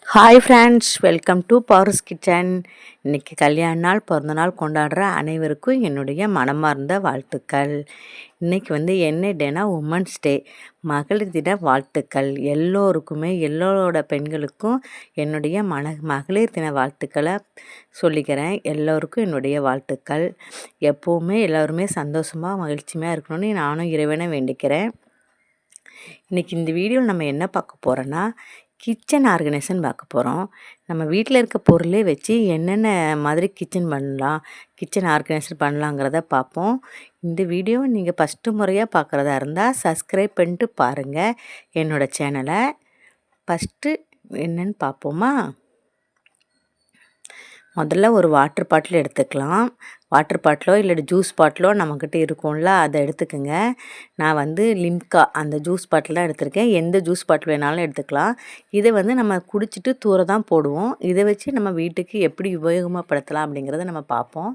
Hi friends welcome to Powers kitchen இன்னைக்கு கல்யாண நாள் பிறந்த நாள் கொண்டாடுற அனைவருக்கும் என்னுடைய மனமார்ந்த வாழ்த்துக்கள். இன்னைக்கு வந்து என்ன டேனா உமன்ஸ் டே மகளிர் தின வாழ்த்துக்கள். எல்லோருக்குமே எல்லோரோட பெண்களுக்கும் என்னுடைய மன மகளிர் தின வாழ்த்துக்களை சொல்லிக்கிறேன். எல்லோருக்கும் என்னுடைய வாழ்த்துக்கள். எப்போவுமே எல்லோருமே சந்தோஷமாக மகிழ்ச்சியாக இருக்கணும்னு நானும் இறைவனை வேண்டிக்கிறேன். இன்றைக்கி இந்த வீடியோவில் நம்ம என்ன பார்க்க போகிறோன்னா கிச்சன் ஆர்கனைசேஷன் பார்க்க போகிறோம் நம்ம வீட்டில் இருக்க பொருளே வச்சு என்னென்ன மாதிரி கிச்சன் பண்ணலாம் கிச்சன் ஆர்கனைசர் பண்ணலாங்கிறத பார்ப்போம். இந்த வீடியோவை நீங்கள் ஃபஸ்ட்டு முறையாக பார்க்குறதா இருந்தால் சப்ஸ்கிரைப் பண்ணிட்டு பாருங்கள் என்னோடய சேனலை ஃபஸ்ட்டு என்னென்னு பார்ப்போமா? முதல்ல ஒரு வாட்டர் பாட்டில் எடுத்துக்கலாம். வாட்டர் பாட்டிலோ இல்லை ஜூஸ் பாட்டிலோ நம்மக்கிட்ட இருக்கும்ல அதை எடுத்துக்கோங்க. நான் வந்து லிம்கா அந்த ஜூஸ் பாட்டில் தான் எடுத்திருக்கேன். எந்த ஜூஸ் பாட்டில் வேணாலும் எடுத்துக்கலாம். இதை வந்து நம்ம குடிச்சிட்டு தூர தான் போடுவோம். இதை வச்சு நம்ம வீட்டுக்கு எப்படி உபயோகமாகப்படுத்தலாம் அப்படிங்கிறத நம்ம பார்ப்போம்.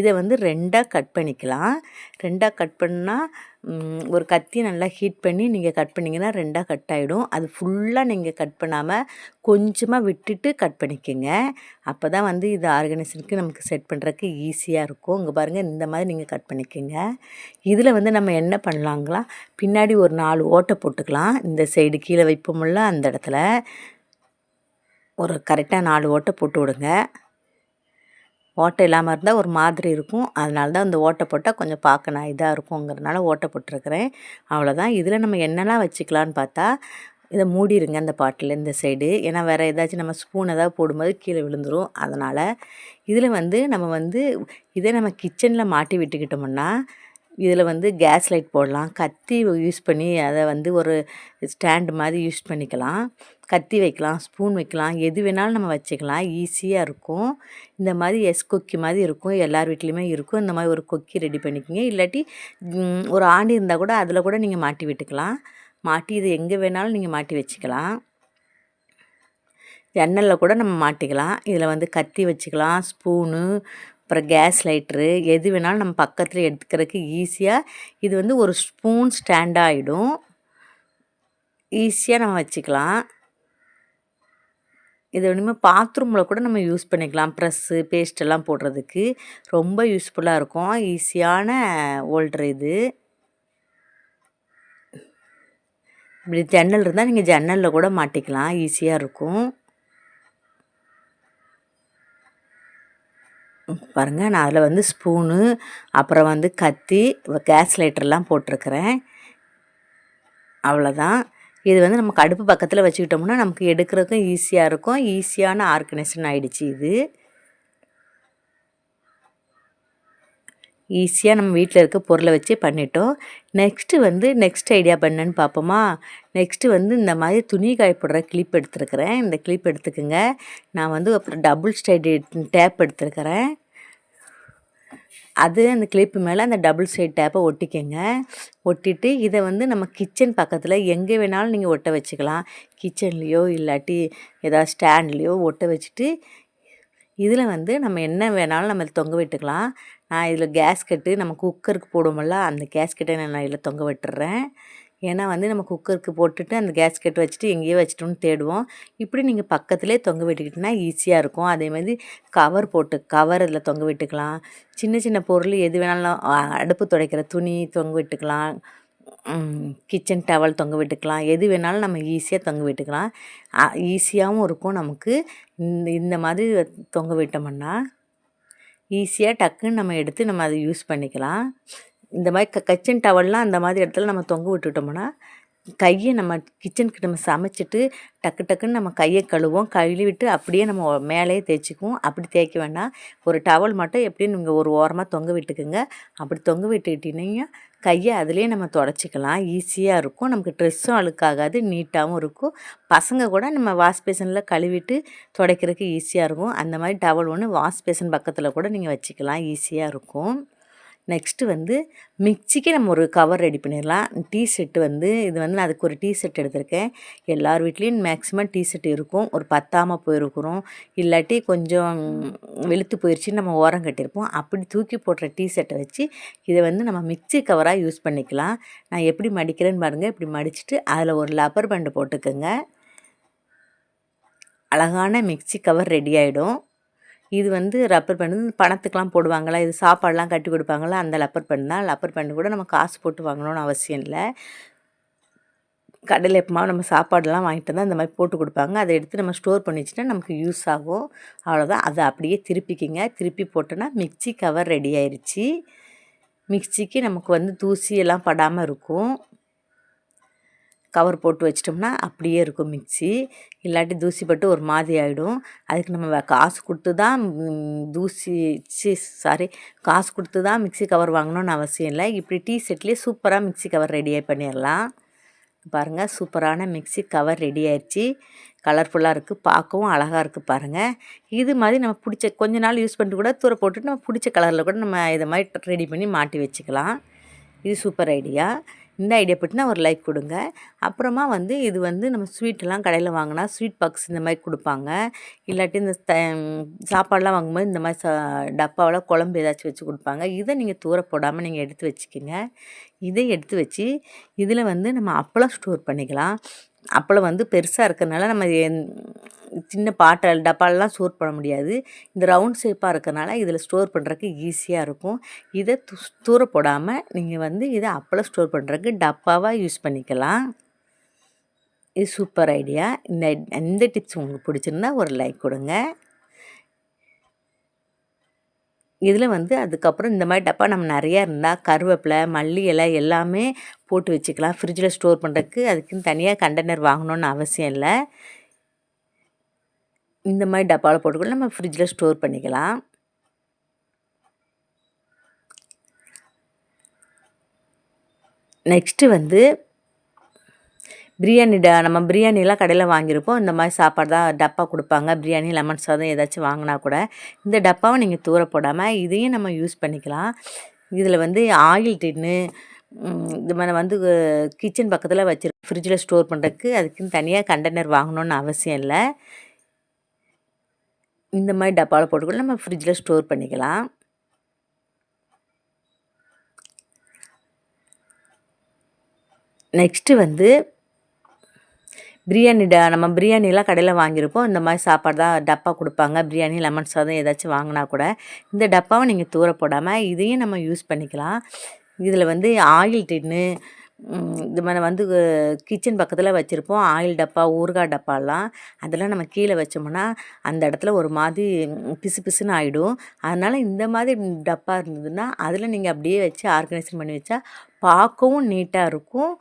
இதை வந்து ரெண்டாக கட் பண்ணிக்கலாம். ரெண்டாக கட் பண்ணால் ஒரு கத்தி நல்லா ஹீட் பண்ணி நீங்கள் கட் பண்ணிங்கன்னா ரெண்டாக கட் ஆகிடும் அது ஃபுல்லாக நீங்கள் கட் பண்ணாமல் கொஞ்சமாக விட்டுட்டு கட் பண்ணிக்கோங்க. அப்போ தான் வந்து இது ஆர்கனைசருக்கு நமக்கு செட் பண்ணுறதுக்கு ஈஸியாக இருக்கும். இங்கே பாருங்கள் இந்த மாதிரி நீங்கள் கட் பண்ணிக்கோங்க. இதில் வந்து நம்ம என்ன பண்ணலாங்களா? பின்னாடி ஒரு நாலு ஓட்டை போட்டுக்கலாம். இந்த சைடு கீழே வைப்போம்ல அந்த இடத்துல. ஒரு கரெக்டாக நாலு ஓட்டை போட்டு விடுங்க. ஓட்டை இல்லாமல் இருந்தால் ஒரு மாதிரி இருக்கும். அதனால தான் அந்த ஓட்டை போட்டால் கொஞ்சம் பார்க்க நான் இதாக இருக்குங்கிறதுனால ஓட்டை போட்டிருக்கிறேன். அவ்வளோதான் இதில் நம்ம என்னெல்லாம் வச்சுக்கலான்னு பார்த்தா இதை மூடிடுங்க அந்த பாட்டில் இந்த சைடு. ஏன்னா வேறு ஏதாச்சும் நம்ம ஸ்பூன் ஏதாவது போடும்போது கீழே விழுந்துடும் அதனால் இதில் வந்து நம்ம வந்து இதே நம்ம கிச்சனில் மாட்டி விட்டுக்கிட்டோம்னா இதில் வந்து கேஸ் லைட் போடலாம். கத்தி யூஸ் பண்ணி அதை வந்து ஒரு ஸ்டாண்டு மாதிரி யூஸ் பண்ணிக்கலாம். கத்தி வைக்கலாம் ஸ்பூன் வைக்கலாம் எது வேணாலும் நம்ம வச்சுக்கலாம். ஈஸியாக இருக்கும். இந்த மாதிரி எஸ் கொக்கி மாதிரி இருக்கும். எல்லார் வீட்லேயுமே இருக்கும். இந்த மாதிரி ஒரு கொக்கி ரெடி பண்ணிக்கோங்க. இல்லாட்டி ஒரு ஆண்டி இருந்தால் கூட அதில் கூட நீங்கள் மாட்டி விட்டுக்கலாம். மாட்டி இது எங்கே வேணாலும் நீங்கள் மாட்டி வச்சுக்கலாம். ஜன்னலில் கூட நம்ம மாட்டிக்கலாம். இதில் வந்து கத்தி வச்சுக்கலாம். ஸ்பூனு அப்புறம் கேஸ் லைட்ரு எது வேணாலும் நம்ம பக்கத்தில் எடுத்துக்கிறதுக்கு ஈஸியாக இது வந்து ஒரு ஸ்பூன் ஸ்டாண்டாகிடும் ஈஸியாக நம்ம வச்சுக்கலாம். இது ஒன்றுமே பாத்ரூமில் கூட நம்ம யூஸ் பண்ணிக்கலாம். ப்ரெஸ்ஸு பேஸ்டெல்லாம் போடுறதுக்கு. ரொம்ப யூஸ்ஃபுல்லாக இருக்கும். ஈஸியான ஓல்ட்ரு இது. இப்படி ஜன்னல் இருந்தால் நீங்கள் ஜன்னலில் கூட மாட்டிக்கலாம். ஈஸியாக இருக்கும். பாருங்கள் நான் அதில் வந்து ஸ்பூனு அப்புறம் வந்து கத்தி கேஸ் லைட்டர்லாம் போட்டிருக்கிறேன். அவ்வளோதான் இது வந்து நமக்கு அடுப்பு பக்கத்தில் வச்சுக்கிட்டோம்னா நமக்கு எடுக்கிறதுக்கும் ஈஸியாக இருக்கும். ஈஸியான ஆர்கனைசேஷன் ஆகிடுச்சு இது. ஈஸியாக நம்ம வீட்டில் இருக்க பொருளை வச்சு பண்ணிட்டோம். நெக்ஸ்ட்டு வந்து நெக்ஸ்ட் ஐடியா பண்ணேன்னு பார்ப்போமா நெக்ஸ்ட்டு வந்து இந்த மாதிரி துணி காயப்படுற கிளிப் எடுத்துருக்கிறேன். இந்த கிளிப் எடுத்துக்கோங்க. நான் வந்து அப்புறம் டபுள் ஸ்டைடு டேப் எடுத்துருக்கிறேன். அது அந்த கிளிப்பு மேலே அந்த டபுள் சைட் டேப்பை ஒட்டிக்கங்க. ஒட்டிட்டு இதை வந்து நம்ம கிச்சன் பக்கத்தில் எங்கே வேணாலும் நீங்கள் ஒட்ட வச்சுக்கலாம். கிச்சன்லேயோ இல்லாட்டி ஏதாவது ஸ்டாண்ட்லேயோ ஒட்ட வச்சுட்டு இதில் வந்து நம்ம என்ன வேணாலும் நம்ம தொங்க விட்டுக்கலாம். நான் இதில் கேஸ்கெட்டு நம்ம குக்கருக்கு போடுவோம்ல அந்த கேஸ்கெட்டை நான் இதில் தொங்க விட்டுறேன். ஏன்னா வந்து நம்ம குக்கருக்கு போட்டுட்டு அந்த கேஸ்கெட் வச்சுட்டு எங்கேயோ வச்சுட்டோன்னு தேடுவோம். இப்படி நீங்கள் பக்கத்துலேயே தொங்க விட்டுக்கிட்டிங்கன்னா ஈஸியாக இருக்கும். அதேமாதிரி கவர் போட்டு கவர் இதில் தொங்க விட்டுக்கலாம். சின்ன சின்ன பொருள் எது வேணாலும் அடுப்பு துடைக்கிற துணி தொங்க விட்டுக்கலாம். கிச்சன் டவல் தொங்க விட்டுக்கலாம். எது வேணாலும் நம்ம ஈஸியாக தொங்க விட்டுக்கலாம். ஈஸியாகவும் இருக்கும் நமக்கு. இந்த இந்த மாதிரி தொங்க விட்டோம்னா ஈஸியாக டக்குன்னு நம்ம எடுத்து நம்ம அதை யூஸ் பண்ணிக்கலாம். இந்த மாதிரி க கிச்சன் டவல்லாம் அந்த மாதிரி இடத்துல நம்ம தொங்க விட்டுட்டோம்னா கையை நம்ம கிச்சனுக்கு நம்ம சமைச்சிட்டு டக்கு டக்குன்னு நம்ம கையை கழுவோம் கழுவிட்டு அப்படியே நம்ம மேலேயே தேய்ச்சிக்குவோம். அப்படி தேய்க்க வேண்டாம். ஒரு டவல் மட்டும் எப்படியும் நீங்கள் ஒரு ஓரமாக தொங்க விட்டுக்குங்க. அப்படி தொங்க விட்டுக்கிட்டீங்கன்னா கையை அதுலேயே நம்ம தொடச்சிக்கலாம். ஈஸியாக இருக்கும். நமக்கு ட்ரெஸ்ஸும் அழுக்காகாது நீட்டாகவும் இருக்கும். பசங்க கூட நம்ம வாஷ் பேசனில் கழுவிட்டு துடைக்கிறதுக்கு ஈஸியாக இருக்கும். அந்த மாதிரி டவல் ஒன்று வாஷ் பேசன் பக்கத்தில் கூட நீங்கள் வச்சுக்கலாம். ஈஸியாக இருக்கும். நெக்ஸ்ட்டு வந்து மிக்சிக்கு நம்ம ஒரு கவர் ரெடி பண்ணிடலாம். டீ செட்டு வந்து இது வந்து நான் அதுக்கு ஒரு டீ செட் எடுத்திருக்கேன். எல்லார் வீட்லேயும் மேக்ஸிமம் டீ செட் இருக்கும். ஒரு பத்தாமல் போயிருக்கிறோம். இல்லாட்டி கொஞ்சம் வெளுத்து போயிடுச்சுன்னு நம்ம ஓரம் கட்டியிருப்போம். அப்படி தூக்கி போடுற டீ செட்டை வச்சு இதை வந்து நம்ம மிக்சி கவராக யூஸ் பண்ணிக்கலாம். நான் எப்படி மடிக்கிறேன்னு பாருங்கள் இப்படி மடிச்சுட்டு அதில் ஒரு லப்பர் பண்டு போட்டுக்கோங்க. அழகான மிக்ஸி கவர் ரெடி ஆகிடும் இது வந்து ரப்பர் பேண்ட் பணத்துக்கெலாம் போடுவாங்களா? இது சாப்பாடெலாம் கட்டி கொடுப்பாங்களா? அந்த ரப்பர் பேண்ட் தான். ரப்பர் பேண்ட் கூட நம்ம காசு போட்டு வாங்கணும்னு அவசியம் இல்லை. கடையில் எப்பமா நம்ம சாப்பாடெல்லாம் வாங்கிட்டு வந்தால் இந்த மாதிரி போட்டு கொடுப்பாங்க. அதை எடுத்து நம்ம ஸ்டோர் பண்ணி வச்சுட்டா நமக்கு யூஸ் ஆகும். அவ்வளோதான் அதை அப்படியே திருப்பிக்கிங்க. திருப்பி போட்டோன்னா மிக்ஸி கவர் ரெடி ஆயிடுச்சு மிக்ஸிக்கு நமக்கு வந்து தூசி எல்லாம் படாமல் இருக்கும். கவர் போட்டு வச்சிட்டோம்னா அப்படியே இருக்கும் மிக்ஸி. இல்லாட்டி தூசி பட்டு ஒரு மாதிரி ஆகிடும் அதுக்கு நம்ம காசு கொடுத்து தான் தூசி சி சாரி காசு கொடுத்து தான் மிக்ஸி கவர் வாங்கணும்னு அவசியம் இல்லை. இப்படி டீ செட்லேயே சூப்பராக மிக்ஸி கவர் ரெடியாக பண்ணிடலாம். பாருங்கள் சூப்பரான மிக்ஸி கவர் ரெடி ஆயிடுச்சு கலர்ஃபுல்லாக இருக்குது பார்க்கவும் அழகாக இருக்குது பாருங்கள் இது மாதிரி நம்ம பிடிச்ச கொஞ்ச நாள் யூஸ் பண்ணிட்டு கூட தூர போட்டுட்டு நம்ம பிடிச்ச கலரில் கூட நம்ம இதை மாதிரி ரெடி பண்ணி மாட்டி வச்சுக்கலாம். இது சூப்பர் ஐடியா இந்த ஐடியா பற்றினா ஒரு லைக் கொடுங்க. அப்புறமா வந்து இது வந்து நம்ம ஸ்வீட்டெல்லாம் கடையில் வாங்கினா ஸ்வீட் பாக்ஸ் இந்த மாதிரி கொடுப்பாங்க. இல்லாட்டி இந்த சாப்பாடெலாம் வாங்கும்போது இந்த மாதிரி ச டப்பாவில் குழம்பு ஏதாச்சும் வச்சு கொடுப்பாங்க. இதை நீங்கள் தூர போடாமல் நீங்கள் எடுத்து வச்சுக்கிங்க. இதை எடுத்து வச்சு இதில் வந்து நம்ம அப்பளம் ஸ்டோர் பண்ணிக்கலாம். அப்பளம் வந்து பெருசாக இருக்கிறனால நம்ம சின்ன பாட்டல் டப்பாலெலாம் ஸ்டோர் பண்ண முடியாது. இந்த ரவுண்ட் ஷேப்பாக இருக்கிறனால இதில் ஸ்டோர் பண்ணுறதுக்கு ஈஸியாக இருக்கும். இதை தூர போடாமல் நீங்கள் வந்து இதை அப்பளம் ஸ்டோர் பண்ணுறதுக்கு டப்பாவாக யூஸ் பண்ணிக்கலாம். இது சூப்பர் ஐடியா. இந்த இந்த டிப்ஸ் உங்களுக்கு பிடிச்சிருந்தா ஒரு லைக் கொடுங்க. இதில் வந்து அதுக்கப்புறம் இந்த மாதிரி டப்பா நம்ம நிறையா இருந்தால் கருவேப்பிலை மல்லி இலை எல்லாமே போட்டு வச்சுக்கலாம். ஃப்ரிட்ஜில் ஸ்டோர் பண்ணுறதுக்கு அதுக்குன்னு தனியாக கண்டெய்னர் வாங்கணும்னு அவசியம் இல்லை. இந்த மாதிரி டப்பாவில் போட்டுக்கூட நம்ம ஃப்ரிட்ஜில் ஸ்டோர் பண்ணிக்கலாம். நெக்ஸ்ட்டு வந்து பிரியாணி ட நம்ம பிரியாணிலாம் கடையில் வாங்கியிருப்போம். இந்த மாதிரி சாப்பாடு தான் டப்பா கொடுப்பாங்க. பிரியாணி லெமன் சாதம் ஏதாச்சும் வாங்கினா கூட இந்த டப்பாவை நீங்கள் தூர போடாமல் இதையும் நம்ம யூஸ் பண்ணிக்கலாம். இதில் வந்து ஆயில் டின்னு இது மாதிரி வந்து கிச்சன் பக்கத்தில் வச்சு ஃப்ரிட்ஜில் ஸ்டோர் பண்ணுறதுக்கு அதுக்குன்னு தனியாக கண்டெய்னர் வாங்கணும்னு அவசியம் இல்லை. இந்த மாதிரி டப்பாவில் போட்டுக்கூட நம்ம ஃப்ரிட்ஜில் ஸ்டோர் பண்ணிக்கலாம். நெக்ஸ்ட்டு வந்து பிரியாணி ட நம்ம பிரியாணிலாம் கடையில் வாங்கியிருப்போம் இந்த மாதிரி சாப்பாடு தான் டப்பா கொடுப்பாங்க. பிரியாணி லெமன் சாதம் ஏதாச்சும் வாங்கினா கூட இந்த டப்பாவை நீங்கள் தூர போடாமல் இதையும் நம்ம யூஸ் பண்ணிக்கலாம். இதில் வந்து ஆயில் டின்னு இது மாதிரி வந்து கிச்சன் பக்கத்தில் வச்சுருப்போம். ஆயில் டப்பா ஊறுகாய் டப்பாலாம். அதெல்லாம் நம்ம கீழே வச்சோம்னா அந்த இடத்துல ஒரு மாதிரி பிசு பிசுன்னு ஆகிடும் அதனால் இந்த மாதிரி டப்பா இருந்ததுன்னா அதில் நீங்கள் அப்படியே வச்சு ஆர்கனைசேஷன் பண்ணி வச்சா பார்க்கவும் நீட்டாக இருக்கும்.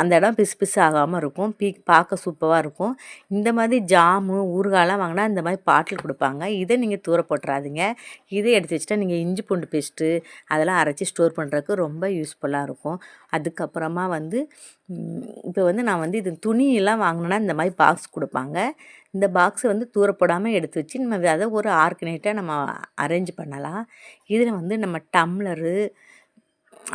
அந்த இடம் பிசு பிசு ஆகாமல் இருக்கும். பீ பார்க்க சூப்பராக இருக்கும். இந்த மாதிரி ஜாமு ஊறுகாலாம் வாங்கினா இந்த மாதிரி பாட்டில் கொடுப்பாங்க. இதை நீங்கள் தூர போட்டுறாதீங்க. இதை எடுத்து வச்சுட்டா நீங்கள் இஞ்சி பூண்டு பேஸ்ட்டு அதெல்லாம் அரைச்சி ஸ்டோர் பண்ணுறதுக்கு ரொம்ப யூஸ்ஃபுல்லாக இருக்கும். அதுக்கப்புறமா வந்து இப்போ வந்து நான் வந்து இது துணியெல்லாம் வாங்கினேன்னா இந்த மாதிரி பாக்ஸ் கொடுப்பாங்க. இந்த பாக்ஸை வந்து தூர போடாமல் எடுத்து வச்சு நம்ம அதை ஒரு ஆர்கனைட்டாக நம்ம அரேஞ்ச் பண்ணலாம். இதில் வந்து நம்ம டம்ளரு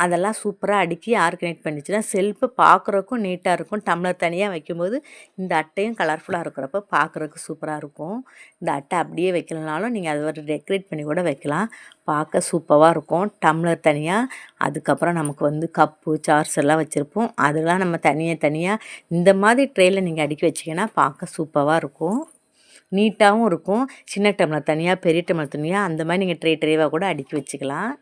அதெல்லாம் சூப்பராக அடுக்கி ஆர்கனைட் பண்ணிச்சுன்னா செல்ஃபு பார்க்குறக்கும் நீட்டாக இருக்கும். டம்ளர் தனியாக வைக்கும்போது இந்த அட்டையும் கலர்ஃபுல்லாக இருக்கிறப்ப பார்க்குறக்கு சூப்பராக இருக்கும். இந்த அட்டை அப்படியே வைக்கலனாலும் நீங்கள் அதை ஒரு டெக்கரேட் பண்ணி கூட வைக்கலாம். பார்க்க சூப்பராக இருக்கும். டம்ளர் தனியாக அதுக்கப்புறம் நமக்கு வந்து கப்பு சார்ஸ் எல்லாம் வச்சுருப்போம். அதெல்லாம் நம்ம தனியாக தனியாக இந்த மாதிரி ட்ரேயில் நீங்கள் அடுக்கி வச்சிங்கன்னா பார்க்க சூப்பராக இருக்கும். நீட்டாகவும் இருக்கும். சின்ன டம்ளர் தனியாக பெரிய டம்ளர் தனியாக அந்த மாதிரி நீங்கள் ட்ரே ட்ரேவாக கூட அடுக்கி வச்சுக்கலாம்.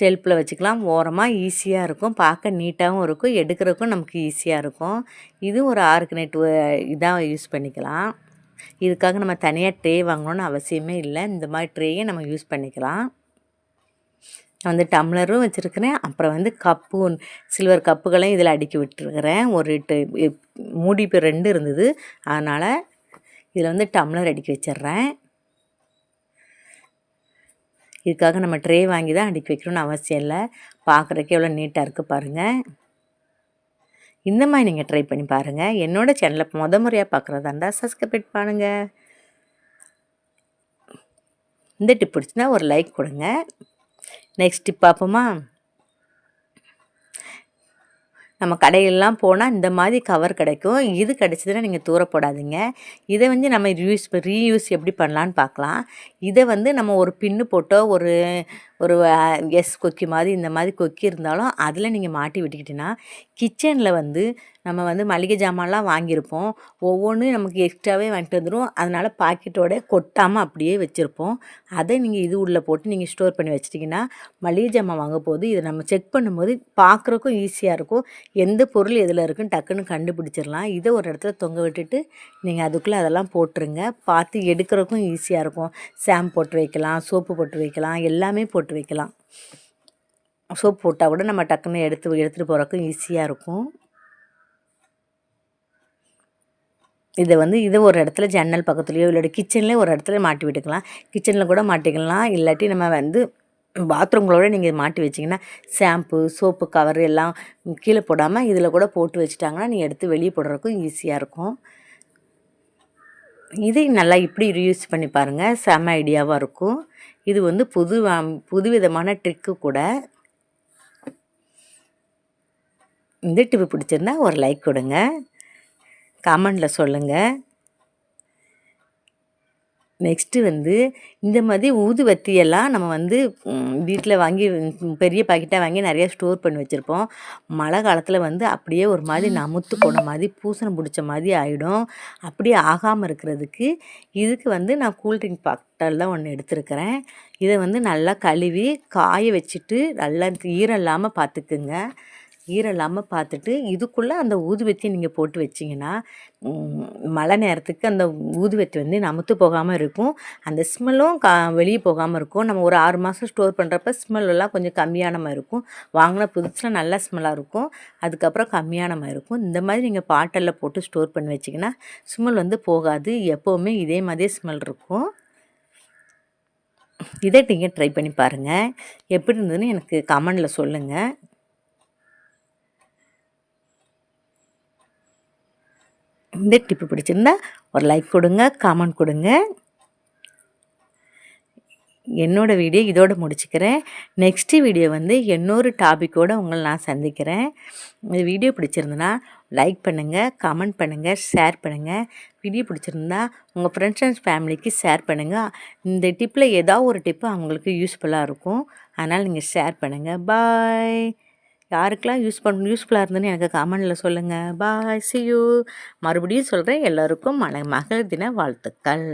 செல்ஃபில் வச்சுக்கலாம். ஓரமாக ஈஸியாக இருக்கும். பார்க்க நீட்டாகவும் இருக்கும். எடுக்கிறதுக்கும் நமக்கு ஈஸியாக இருக்கும். இது ஒரு ஆர்கனைட் இதாக யூஸ் பண்ணிக்கலாம். இதுக்காக நம்ம தனியாக ட்ரே வாங்கணும்னு அவசியமே இல்லை. இந்த மாதிரி ட்ரேயை நம்ம யூஸ் பண்ணிக்கலாம். வந்து டம்ளரும் வச்சுருக்கிறேன். அப்புறம் வந்து கப்பு சில்வர் கப்புகளையும் இதில் அடுக்கி விட்டுருக்கிறேன். ஒரு டு- மூடி ரெண்டு இருந்தது. அதனால் இதில் வந்து டம்ளர் அடுக்கி வச்சிடுறேன். இதுக்காக நம்ம ட்ரே வாங்கி தான் அடுக்கி வைக்கணும்னு அவசியம் இல்லை. பார்க்குறதுக்கு எவ்வளோ நீட்டாக இருக்குது பாருங்கள் இந்த மாதிரி நீங்கள் ட்ரை பண்ணி பாருங்கள் என்னோட சேனலை முத முறையாக பார்க்குறதா இருந்தால் சப்ஸ்கிரைப் பண்ணுங்கள் இந்த டிப் பிடிச்சுன்னா ஒரு லைக் கொடுங்க. நெக்ஸ்ட் டிப் பார்ப்போமா? நம்ம கடையிலலாம் போனால் இந்த மாதிரி கவர் கிடைக்கும். இது கிடைச்சதுன்னா நீங்கள் தூர போடாதீங்க இதை வந்து நம்ம ரியூஸ் ரீயூஸ் எப்படி பண்ணலான்னு பார்க்கலாம். இதை வந்து நம்ம ஒரு பின்னு போட்டோ ஒரு ஒரு எஸ் கொக்கி மாதிரி இந்த மாதிரி கொக்கி இருந்தாலும் அதில் நீங்கள் மாட்டி விட்டுக்கிட்டிங்கன்னா கிச்சனில் வந்து நம்ம வந்து மளிகை ஜாமான்லாம் வாங்கியிருப்போம். ஒவ்வொன்றும் நமக்கு எக்ஸ்ட்ராவே வாங்கிட்டு வந்துடும் அதனால் பாக்கெட்டோட கொட்டாமல் அப்படியே வச்சுருப்போம். அதை நீங்கள் இது உள்ளே போட்டு நீங்கள் ஸ்டோர் பண்ணி வச்சிட்டிங்கன்னா மளிகை ஜாமான் வாங்க போது இதை நம்ம செக் பண்ணும்போது பார்க்குறக்கும் ஈஸியாக இருக்கும். எந்த பொருள் எதில் இருக்குன்னு டக்குன்னு கண்டுபிடிச்சிடலாம். இதை ஒரு இடத்துல தொங்க விட்டுட்டு நீங்கள் அதுக்குள்ளே அதெல்லாம் போட்டுருங்க. பார்த்து எடுக்கிறக்கும் ஈஸியாக இருக்கும். ஷாம்பு போட்டு வைக்கலாம் சோப்பு போட்டு வைக்கலாம் எல்லாமே போட்டு போட்டு வைக்கலாம். சோப் போட்டால் கூட நம்ம டக்குன்னு எடுத்து எடுத்துகிட்டு போகிறக்கும் ஈஸியாக இருக்கும். இதை வந்து இதை ஒரு இடத்துல ஜன்னல் பக்கத்துலேயோ இல்லாட்டி கிச்சன்லேயே ஒரு இடத்துல மாட்டி விட்டுக்கலாம். கிச்சனில் கூட மாட்டிக்கலாம். இல்லாட்டி நம்ம வந்து பாத்ரூம்களோட நீங்கள் மாட்டி வச்சிங்கன்னா ஷாம்பு சோப்பு கவர் எல்லாம் கீழே போடாமல் இதில் கூட போட்டு வச்சுட்டாங்கன்னா நீங்கள் எடுத்து வெளியே போடுறதுக்கும் ஈஸியாக இருக்கும். இதை நல்லா இப்படி ரியூஸ் பண்ணி பாருங்கள் செம ஐடியாவாக இருக்கும். இது வந்து புது புது விதமான ட்ரிக்கு கூட. இந்த டிப்பு பிடிச்சிருந்தா ஒரு லைக் கொடுங்க. கமெண்டில் சொல்லுங்கள் நெக்ஸ்ட்டு வந்து இந்த மாதிரி ஊதுவத்தியெல்லாம் நம்ம வந்து வீட்டில் வாங்கி பெரிய பாக்கெட்டாக வாங்கி நிறைய ஸ்டோர் பண்ணி வச்சுருப்போம். மழை காலத்தில் வந்து அப்படியே ஒரு மாதிரி நமுத்து போன மாதிரி பூசணம் பிடிச்ச மாதிரி ஆகிடும் அப்படியே ஆகாமல் இருக்கிறதுக்கு இதுக்கு வந்து நான் கூல்ட்ரிங்க் பாக்டல் தான் ஒன்று எடுத்துருக்கிறேன். இதை வந்து நல்லா கழுவி காய வச்சுட்டு நல்லா ஈரம் இல்லாமல் பார்த்துக்குங்க ஈரம் இல்லாமல் பார்த்துட்டு இதுக்குள்ளே அந்த ஊதுவத்தியை நீங்கள் போட்டு வச்சிங்கன்னா மழை நேரத்துக்கு அந்த ஊதுவத்தி வந்து நமுத்து போகாமல் இருக்கும். அந்த ஸ்மெல்லும் கா வெளியே போகாமல் இருக்கும். நம்ம ஒரு ஆறு மாதம் ஸ்டோர் பண்ணுறப்ப ஸ்மெல்லாம் கொஞ்சம் கம்மியான மாதிரி இருக்கும். வாங்கின புதுசில் நல்ல ஸ்மெல்லாக இருக்கும். அதுக்கப்புறம் கம்மியான மாதிரி இருக்கும். இந்த மாதிரி நீங்கள் பாட்டலில் போட்டு ஸ்டோர் பண்ணி வச்சிங்கன்னா ஸ்மெல் வந்து போகாது. எப்போவுமே இதே மாதிரியே ஸ்மெல் இருக்கும். இதை நீங்கள் ட்ரை பண்ணி பாருங்கள் எப்படி இருந்ததுன்னு எனக்கு கமெண்டில் சொல்லுங்கள் இந்த டிப்பு பிடிச்சிருந்தா ஒரு லைக் கொடுங்க காமெண்ட் கொடுங்க. என்னோடய வீடியோ இதோடு முடிச்சுக்கிறேன். நெக்ஸ்ட்டு வீடியோ வந்து இன்னொரு டாப்பிக்கோடு உங்களை நான் சந்திக்கிறேன். இந்த வீடியோ பிடிச்சிருந்தனா லைக் பண்ணுங்கள் கமெண்ட் பண்ணுங்கள் ஷேர் பண்ணுங்கள் வீடியோ பிடிச்சிருந்தா உங்கள் ஃப்ரெண்ட்ஸ் அண்ட் ஃபேமிலிக்கு ஷேர் பண்ணுங்கள் இந்த டிப்பில் ஏதாவது ஒரு டிப்பு அவங்களுக்கு யூஸ்ஃபுல்லாக இருக்கும். அதனால் நீங்கள் ஷேர் பண்ணுங்கள் பாய் யாருக்கெல்லாம் யூஸ் பண்ண யூஸ்ஃபுல்லாக இருந்ததுன்னு எனக்கு கமெண்டில் சொல்லுங்கள் பாய் சி யூ மறுபடியும் சொல்கிறேன் எல்லோருக்கும் மலை மகள் தின வாழ்த்துக்கள்.